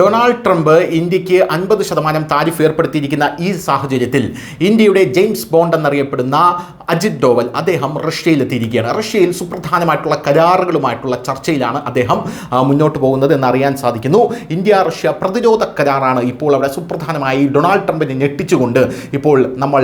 Donald Trump ഇന്ത്യയ്ക്ക് അൻപത് ശതമാനം താരിഫ് ഏർപ്പെടുത്തിയിരിക്കുന്ന ഈ സാഹചര്യത്തിൽ ഇന്ത്യയുടെ ജെയിംസ് ബോണ്ട് എന്നറിയപ്പെടുന്ന അജിത് ഡോവൽ അദ്ദേഹം റഷ്യയിലെത്തിയിരിക്കുകയാണ്. റഷ്യയിൽ സുപ്രധാനമായിട്ടുള്ള കരാറുകളുമായിട്ടുള്ള ചർച്ചയിലാണ് അദ്ദേഹം മുന്നോട്ട് പോകുന്നത് എന്നറിയാൻ സാധിക്കുന്നു. ഇന്ത്യ റഷ്യ പ്രതിരോധ കരാറാണ് ഇപ്പോൾ അവിടെ സുപ്രധാനമായി ഡൊണാൾഡ് ട്രംപിനെ ഞെട്ടിച്ചുകൊണ്ട് ഇപ്പോൾ നമ്മൾ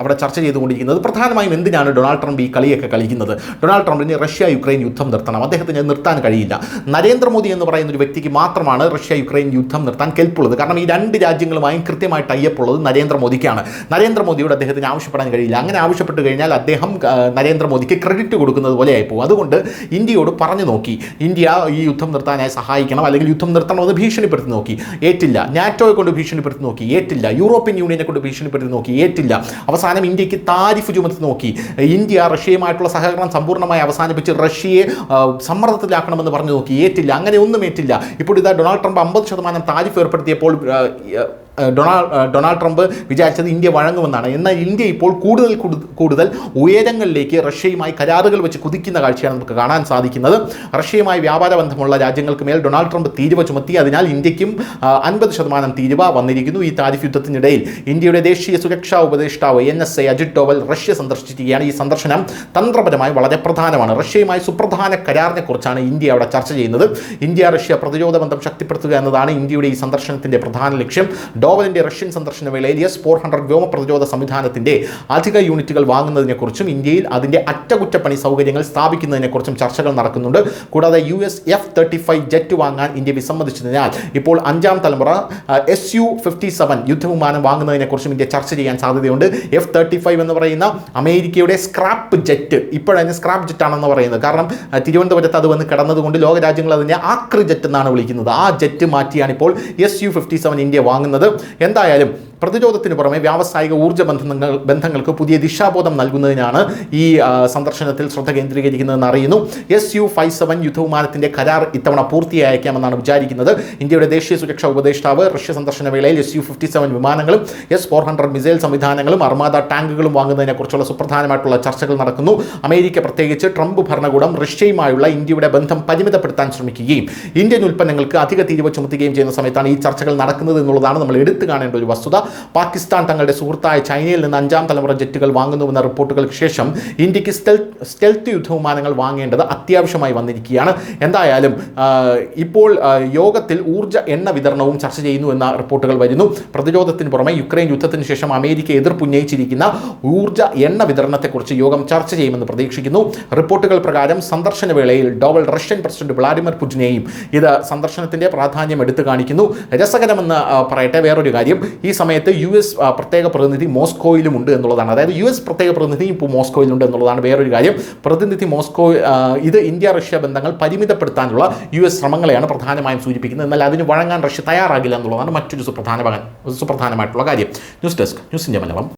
അവിടെ ചർച്ച ചെയ്തുകൊണ്ടിരിക്കുന്നത്. പ്രധാനമായും എന്തിനാണ് ഡൊണാൾഡ് ട്രംപ് ഈ കളിയൊക്കെ കളിക്കുന്നത്? ഡൊണാൾഡ് ട്രംപിന് റഷ്യ യുക്രൈൻ യുദ്ധം നിർത്തണം. അദ്ദേഹത്തിന് നിർത്താൻ കഴിയില്ല. നരേന്ദ്രമോദി എന്ന് പറയുന്ന ഒരു വ്യക്തിക്ക് മാത്രമാണ് റഷ്യ യുക്രൈൻ യുദ്ധം നിർത്താൻ കെൽപ്പുള്ളത്. കാരണം ഈ രണ്ട് രാജ്യങ്ങളുമായും കൃത്യമായി അയ്യപ്പുള്ളത് നരേന്ദ്രമോദിക്കാണ്. നരേന്ദ്രമോദിയോട് അദ്ദേഹത്തിന് ആവശ്യപ്പെടാൻ കഴിയില്ല. അങ്ങനെ ആവശ്യപ്പെട്ട് കഴിഞ്ഞാൽ അദ്ദേഹം നരേന്ദ്രമോദിക്ക് ക്രെഡിറ്റ് കൊടുക്കുന്നത് പോലെ പോകും അതുകൊണ്ട് ഇന്ത്യയോട് പറഞ്ഞു നോക്കി. ഇന്ത്യ ഈ യുദ്ധം നിർത്താനായി സഹായിക്കണം അല്ലെങ്കിൽ യുദ്ധം നിർത്തണമെന്ന് ഭീഷണിപ്പെടുത്തി നോക്കി. ഏറ്റില്ല. നാറ്റോയെ കൊണ്ട് ഭീഷണിപ്പെടുത്തി നോക്കി. ഏറ്റില്ല. യൂറോപ്യൻ യൂണിയനെ കൊണ്ട് ഭീഷണിപ്പെടുത്തി നോക്കി. ഏറ്റില്ല. അവസാനം ഇന്ത്യയ്ക്ക് താരിഫ് ചുമത്തി നോക്കി. ഇന്ത്യ റഷ്യയുമായിട്ടുള്ള സഹകരണം സമ്പൂർണമായി അവസാനിപ്പിച്ച് റഷ്യയെ സമ്മർദ്ദത്തിലാക്കണമെന്ന് പറഞ്ഞു നോക്കി. ഏറ്റില്ല. അങ്ങനെ ഒന്നും ഏറ്റില്ല. ഇപ്പോൾ ഇതാ ഡൊണാൾഡ് ട്രംപ് അമ്പത് ശതമാനം താരിഫ് ഏർപ്പെടുത്തിയപ്പോൾ ഡൊണാൾഡ് ഡൊണാൾഡ് ട്രംപ് വിചാരിച്ചത് ഇന്ത്യ വഴങ്ങുമെന്നാണ്. എന്നാൽ ഇന്ത്യ ഇപ്പോൾ കൂടുതൽ കൂടു- കൂടുതൽ ഉയരങ്ങളിലേക്ക് റഷ്യയുമായി കരാറുകൾ വെച്ച് കുതിക്കുന്ന കാഴ്ചയാണ് നമുക്ക് കാണാൻ സാധിക്കുന്നത്. റഷ്യയുമായി വ്യാപാര ബന്ധമുള്ള രാജ്യങ്ങൾക്ക് മേൽ ഡൊണാൾഡ് ട്രംപ് തീരുവ ചുമത്തി. അതിനാൽ ഇന്ത്യക്കും അൻപത് ശതമാനം തീരുവ വന്നിരിക്കുന്നു ഈ താരിഫ് യുദ്ധത്തിനിടയിൽ. ഇന്ത്യയുടെ ദേശീയ സുരക്ഷാ ഉപദേഷ്ടാവ് N S A Ajit Doval Russia സന്ദർശിച്ചിരിക്കുകയാണ് ഈ സന്ദർശനം. തന്ത്രപരമായി വളരെ പ്രധാനമാണ്. റഷ്യയുമായി സുപ്രധാന കരാറിനെക്കുറിച്ചാണ് ഇന്ത്യ അവിടെ ചർച്ച ചെയ്യുന്നത്. ഇന്ത്യ റഷ്യ പ്രതിരോധ ബന്ധം ശക്തിപ്പെടുത്തുക എന്നതാണ് ഇന്ത്യയുടെ ഈ സന്ദർശനത്തിന്റെ പ്രധാന ലക്ഷ്യം. ഡോവലിന്റെ റഷ്യൻ സന്ദർശന വേളയിൽ എസ് ഫോർ ഹൺഡ്രഡ് വ്യോമ പ്രതിരോധ സംവിധാനത്തിന്റെ അധിക യൂണിറ്റുകൾ വാങ്ങുന്നതിനെക്കുറിച്ചും ഇന്ത്യയിൽ അതിന്റെ അറ്റകുറ്റപ്പണി സൗകര്യങ്ങൾ സ്ഥാപിക്കുന്നതിനെക്കുറിച്ചും ചർച്ചകൾ നടക്കുന്നുണ്ട്. കൂടാതെ U S F thirty five jet വാങ്ങാൻ ഇന്ത്യ വിസമ്മതിച്ചതിനാൽ ഇപ്പോൾ അഞ്ചാം തലമുറ എസ് യു ഫിഫ്റ്റി സെവൻ യുദ്ധവിമാനം വാങ്ങുന്നതിനെക്കുറിച്ചും ഇന്ത്യ ചർച്ച ചെയ്യാൻ സാധ്യതയുണ്ട്. എഫ് തേർട്ടി ഫൈവ് എന്ന് പറയുന്ന അമേരിക്കയുടെ സ്ക്രാപ്പ് ജെറ്റ് ഇപ്പോഴതിന് സ്ക്രാപ്പ് ജെറ്റ് ആണെന്ന് പറയുന്നത്. കാരണം തിരുവനന്തപുരത്ത് അത് വന്ന് കിടന്നതുകൊണ്ട് ലോകരാജ്യങ്ങൾ അതിനെ ആക്രി ജെറ്റ് എന്നാണ് വിളിക്കുന്നത്. ആ ജെറ്റ് മാറ്റിയാണ് ഇപ്പോൾ S U fifty seven India വാങ്ങുന്നത്. എന്തായാലും പ്രതിരോധത്തിന് പുറമെ വ്യാവസായിക ഊർജ ബന്ധങ്ങൾ ബന്ധങ്ങൾക്ക് പുതിയ ദിശാബോധം നൽകുന്നതിനാണ് ഈ സന്ദർശനത്തിൽ ശ്രദ്ധ കേന്ദ്രീകരിക്കുന്നതെന്ന് അറിയുന്നു. എസ് യു ഫൈവ് സെവൻ യുദ്ധവിമാനത്തിന്റെ കരാർ ഇത്തവണ പൂർത്തിയായേക്കാമെന്നാണ് വിചാരിക്കുന്നത്. ഇന്ത്യയുടെ ദേശീയ സുരക്ഷാ ഉപദേഷ്ടാവ് റഷ്യ സന്ദർശന വേളയിൽ എസ് യു ഫിഫ്റ്റി സെവൻ വിമാനങ്ങളും എസ് ഫോർ ഹൺഡ്രഡ് മിസൈൽ സംവിധാനങ്ങളും അർമാദ ടാങ്കുകളും വാങ്ങുന്നതിനെക്കുറിച്ചുള്ള സുപ്രധാനമായിട്ടുള്ള ചർച്ചകൾ നടക്കുന്നു. അമേരിക്ക പ്രത്യേകിച്ച് ട്രംപ് ഭരണകൂടം റഷ്യയുമായുള്ള ഇന്ത്യയുടെ ബന്ധം പരിമിതപ്പെടുത്താൻ ശ്രമിക്കുകയും ഇന്ത്യൻ ഉൽപ്പന്നങ്ങൾക്ക് അധിക തീരുവ ചുമത്തുകയും ചെയ്യുന്ന സമയത്താണ് ഈ ചർച്ചകൾ നടക്കുന്നത് എന്നുള്ളതാണ് നമ്മൾ എടുത്തു കാണേണ്ട ഒരു വസ്തുത. പാകിസ്ഥാൻ തങ്ങളുടെ സുഹൃത്തായ ചൈനയിൽ നിന്ന് അഞ്ചാം തലമുറ ജെറ്റുകൾ വാങ്ങുന്നുവെന്ന റിപ്പോർട്ടുകൾക്ക് ശേഷം ഇന്ത്യയ്ക്ക് സ്റ്റെൽ സ്റ്റെൽത്ത് യുദ്ധവിമാനങ്ങൾ വാങ്ങേണ്ടത് അത്യാവശ്യമായി വന്നിരിക്കുകയാണ്. എന്തായാലും ഇപ്പോൾ യോഗത്തിൽ ഊർജ എണ്ണ വിതരണവും ചർച്ച ചെയ്യുന്നു എന്ന റിപ്പോർട്ടുകൾ വരുന്നു. പ്രതിരോധത്തിന് പുറമെ യുക്രൈൻ യുദ്ധത്തിന് ശേഷം അമേരിക്ക എതിർപ്പുന്നയിച്ചിരിക്കുന്ന ഊർജ എണ്ണ വിതരണത്തെക്കുറിച്ച് യോഗം ചർച്ച ചെയ്യുമെന്ന് പ്രതീക്ഷിക്കുന്നു. റിപ്പോർട്ടുകൾ പ്രകാരം സന്ദർശന വേളയിൽ ഡോവൽ റഷ്യൻ പ്രസിഡന്റ് വ്ളാഡിമിർ പുടിനെയും ഇത് സന്ദർശനത്തിന്റെ പ്രാധാന്യം എടുത്തു കാണിക്കുന്നു. രസകരമെന്ന് പറയട്ടെ വേറൊരു കാര്യം ഈ സമയത്ത് യു എസ് പ്രത്യേക പ്രതിനിധി മോസ്കോയിലും ഉണ്ട് എന്നുള്ളതാണ്. അതായത് യു എസ് പ്രത്യേക പ്രതിനിധി ഇപ്പോൾ മോസ്കോയിലുണ്ട് എന്നുള്ളതാണ് വേറൊരു കാര്യം. പ്രതിനിധി മോസ്കോ ഇത് ഇന്ത്യ റഷ്യ ബന്ധങ്ങൾ പരിമിതപ്പെടുത്താനുള്ള യു എസ് ശ്രമങ്ങളെയാണ് പ്രധാനമായും സൂചിപ്പിക്കുന്നത്. എന്നാൽ അതിന് വഴങ്ങാൻ റഷ്യ തയ്യാറാകില്ല എന്നുള്ളതാണ് മറ്റൊരു സുപ്രധാന സുപ്രധാനമായിട്ടുള്ള കാര്യം. ന്യൂസ് ഡെസ്ക് ന്യൂസിന്റെ മലയാളം.